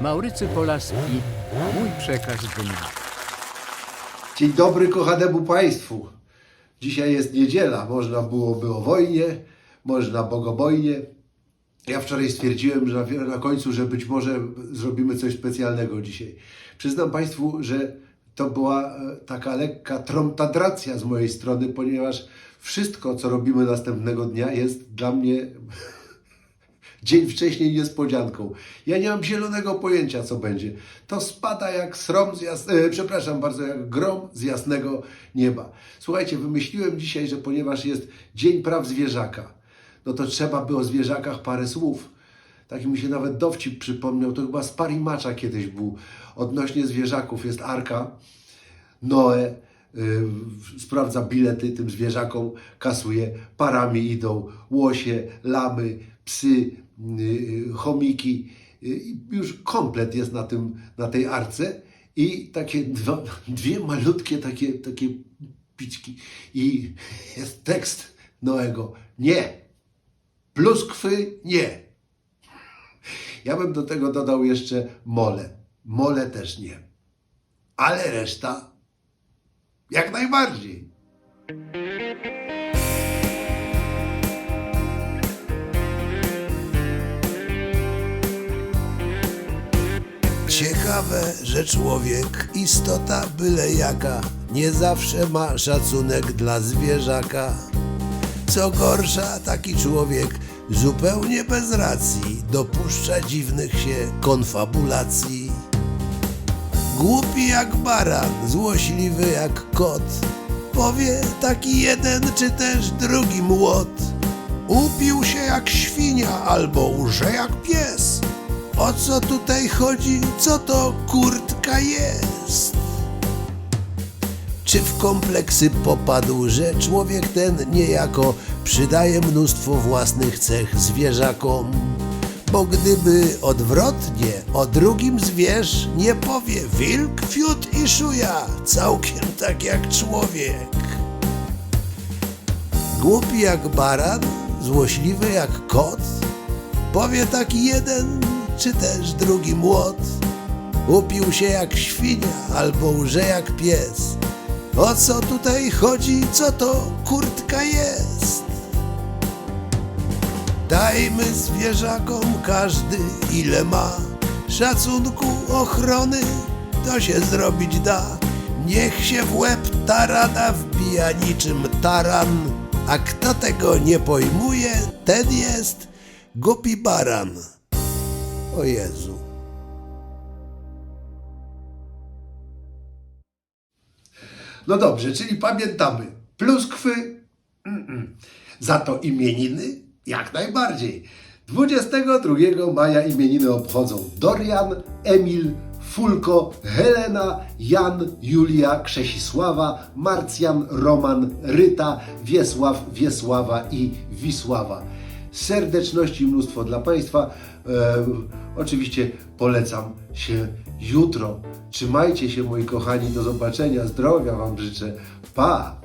Maurycy Polaski, mój przekaz dnia. Dzień dobry kochanemu Państwu. Dzisiaj jest niedziela, można byłoby o wojnie, można bogobojnie. Ja wczoraj stwierdziłem że na, końcu, że być może zrobimy coś specjalnego dzisiaj. Przyznam Państwu, że to była e, taka lekka tromtadracja z mojej strony, ponieważ wszystko, co robimy następnego dnia jest dla mnie dzień wcześniej niespodzianką. Ja nie mam zielonego pojęcia, co będzie. To spada jak srom z jas... e, przepraszam bardzo, jak grom z jasnego nieba. Słuchajcie, wymyśliłem dzisiaj, że ponieważ jest Dzień Praw Zwierzaka, no to trzeba by o zwierzakach parę słów. Taki mi się nawet dowcip przypomniał, to chyba z Parimacza kiedyś był. Odnośnie zwierzaków jest Arka, Noe, y, sprawdza bilety tym zwierzakom, kasuje, parami idą łosie, lamy, psy, chomiki. Y, i już komplet jest na, tym, na tej arce i takie dwa, dwie malutkie takie, takie piczki. I jest tekst Noego. Nie. Pluskwy nie. Ja bym do tego dodał jeszcze mole. Mole też nie. Ale reszta jak najbardziej. Ciekawe, że człowiek, istota byle jaka, nie zawsze ma szacunek dla zwierzaka. Co gorsza, taki człowiek zupełnie bez racji dopuszcza dziwnych się konfabulacji. Głupi jak baran, złośliwy jak kot, powie taki jeden czy też drugi młot. Upił się jak świnia albo łże jak pies. O co tutaj chodzi? Co to kurtka jest? Czy w kompleksy popadł, że człowiek ten niejako przydaje mnóstwo własnych cech zwierzakom? Bo gdyby odwrotnie, o drugim zwierz nie powie wilk, fiut i szuja, całkiem tak jak człowiek. Głupi jak baran, złośliwy jak kot, powie taki jeden czy też drugi młot. Upił się jak świnia albo łże jak pies. O co tutaj chodzi, co to kurtka jest? Dajmy zwierzakom każdy ile ma szacunku, ochrony, to się zrobić da. Niech się w łeb ta rada wbija niczym taran, a kto tego nie pojmuje, ten jest głupi baran. O Jezu. No dobrze, czyli pamiętamy. Pluskwy, mm-mm. za to imieniny jak najbardziej. 22 maja imieniny obchodzą Dorian, Emil, Fulko, Helena, Jan, Julia, Krzesisława, Marcjan, Roman, Ryta, Wiesław, Wiesława i Wisława. Serdeczności mnóstwo dla Państwa. E, oczywiście polecam się jutro. Trzymajcie się moi kochani, do zobaczenia, zdrowia Wam życzę. Pa!